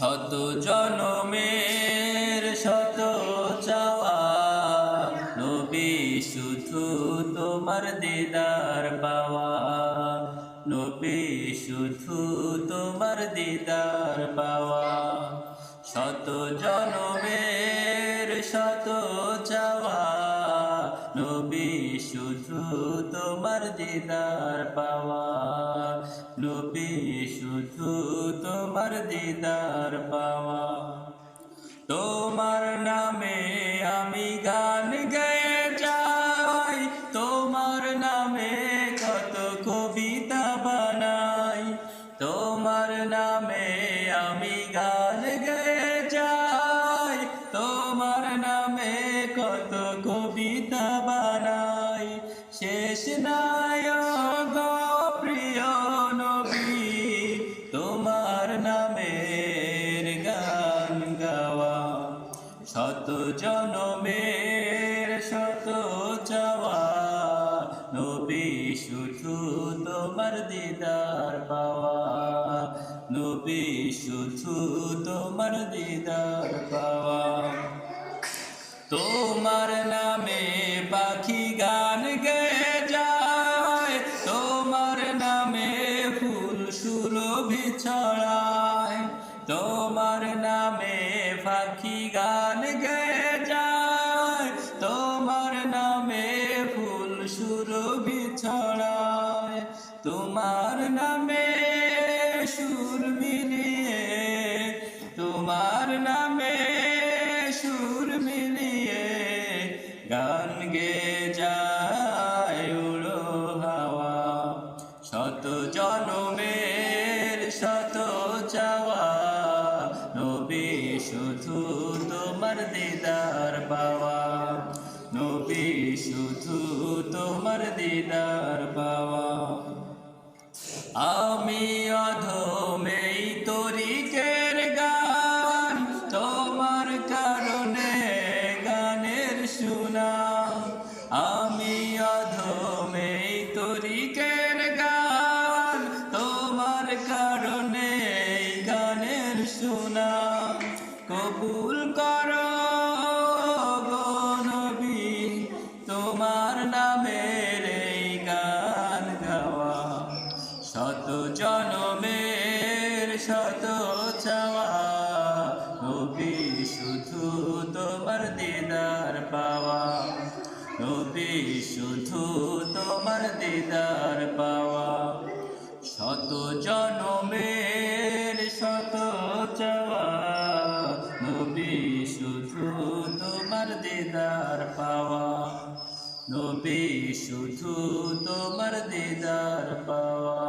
শত জনমের শত চাওয়া নবী শুধু তোমার দিদার পাওয়া। নবী শুধু তোমার দিদার পাওয়া। শত জনমের শত চাওয়া শুধু তোমার দিদার পাওয়া। নবী, শুধু তোমার দিদার পাওয়া। তোমার নামে আমি গান গেয়ে যাই তোমার নামে কত কবিতা বানাই। তোমার নামে আমি গান গেয়ে যাই তোমার নামে কত কবিতা শেষ নায়ক প্রিয় নবী, তোমার নামের গান গাওয়া। শত জনমের শত চাওয়া, নবী শুধু তোমার দিদার পাওয়া। নবী শুধু তোমার দিদার পাওয়া। ছড়ায়, তোমার নামে পাখি গান গে যায় তোমার নামে ফুল সুরভি ছড়ায়, তোমার নামে সুর মিলিয়ে, তোমার নামে সুর মিলিয়ে গান গে যায় উড়ো হাওয়া। শত জনমের নবী শুধু তোমার দিদার পাওয়া। নবী শুধু তোমার দিদার পাওয়া। আমি কবুল করো নবী, তোমার এই গান গাওয়া। শত জনমের শত চাওয়া, নবী, শুধু তোমার দিদার পাওয়া। নবী, শুধু তোমার দিদার পাওয়া। নবী শুধু তোমার দিদার পাওয়া নবী শুধু তোমার দিদার পাওয়া।